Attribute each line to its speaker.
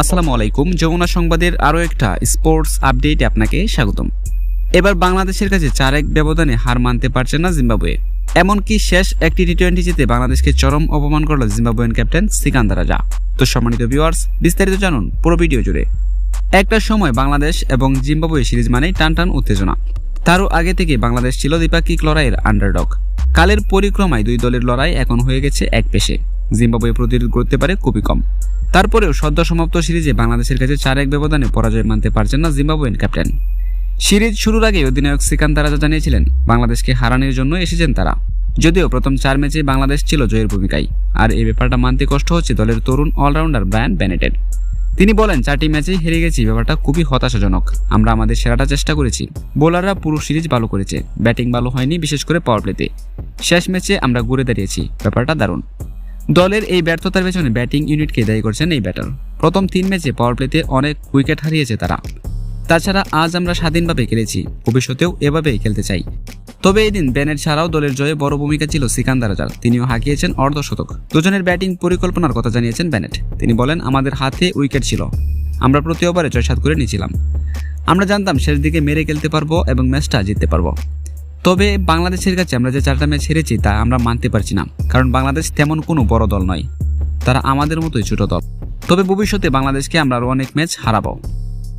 Speaker 1: আসসালামু আলাইকুম যমুনা সংবাদের আরও একটা স্পোর্টস আপডেটে আপনাকে স্বাগতম। এবার বাংলাদেশের কাছে চার এক ব্যবধানে হার মানতে পারছে না জিম্বাবুয়ে। এমনকি শেষ একটি টি টোয়েন্টি জিতে বাংলাদেশকে চরম অপমান করল জিম্বাবুয়ান ক্যাপ্টেন সিকান্দার রাজা। তো সম্মানিত ভিউয়ার্স বিস্তারিত জানুন পুরো ভিডিও জুড়ে। একটা সময় বাংলাদেশ এবং জিম্বাবুয়ে সিরিজ মানেই টান টান উত্তেজনা। তারও আগে থেকে বাংলাদেশ ছিল দ্বিপাক্ষিক লড়াইয়ের আন্ডারডগ কালের পরিক্রমায় দুই দলের লড়াই এখন হয়ে গেছে এক পেশে। জিম্বাবুয়ে প্রতিরোধ করতে পারে খুবই কম। তারপরেও সদ্য সমাপ্ত সিরিজে বাংলাদেশের কাছে চার এক ব্যবধানে পরাজয় মানতে পারছেন না জিম্বাবুয়েন ক্যাপ্টেন। সিরিজ শুরুর আগে অধিনায়ক শ্রীকান্ত রাজা জানিয়েছিলেন, বাংলাদেশকে হারানোর জন্য এসেছেন তারা। যদিও প্রথম চার ম্যাচে বাংলাদেশ ছিল জয়ের ভূমিকায়। আর এই ব্যাপারটা মানতে কষ্ট হচ্ছে দলের তরুণ অলরাউন্ডার ব্রায়ান বেনেটের। তিনি বলেন, চারটি ম্যাচেই হেরে গেছি, ব্যাপারটা খুবই হতাশাজনক। আমরা আমাদের সেরাটা চেষ্টা করেছি। বোলাররা পুরো সিরিজ ভালো করেছে। ব্যাটিং ভালো হয়নি, বিশেষ করে পাওয়ার প্লেতে শেষ ম্যাচে আমরা ঘুরে দাঁড়িয়েছি। ব্যাপারটা দারুণ। দলের এই ব্যর্থতার পেছনে ব্যাটিং ইউনিটকে দায়ী করছেন এই ব্যাটার প্রথম তিন ম্যাচে পাওয়ার প্লেতে অনেক উইকেট হারিয়েছে তারা। তাছাড়া আজ আমরা স্বাধীনভাবে খেলেছি। ভবিষ্যতেও এভাবেই খেলতে চাই। তবে এই দিন ছাড়াও দলের জয়ে বড় ভূমিকা ছিল সিকান্দার রাজার। তিনিও হাঁকিয়েছেন অর্ধশতক। দুজনের ব্যাটিং পরিকল্পনার কথা জানিয়েছেন ব্যানেট তিনি বলেন, আমাদের হাতে উইকেট ছিল। আমরা প্রতি ওভারে ছয় সাত করে নিয়েছিলাম। আমরা জানতাম শেষ দিকে মেরে খেলতে পারব এবং ম্যাচটা জিততে পারব। তবে বাংলাদেশের কাছে আমরা যে চারটা ম্যাচ হেরেছি তা আমরা মানতে পারছি না, কারণ বাংলাদেশ তেমন কোনো বড় দল নয়। তারা আমাদের মতোই ছোট দল। তবে ভবিষ্যতে বাংলাদেশকে আমরা আরও অনেক ম্যাচ হারাবো।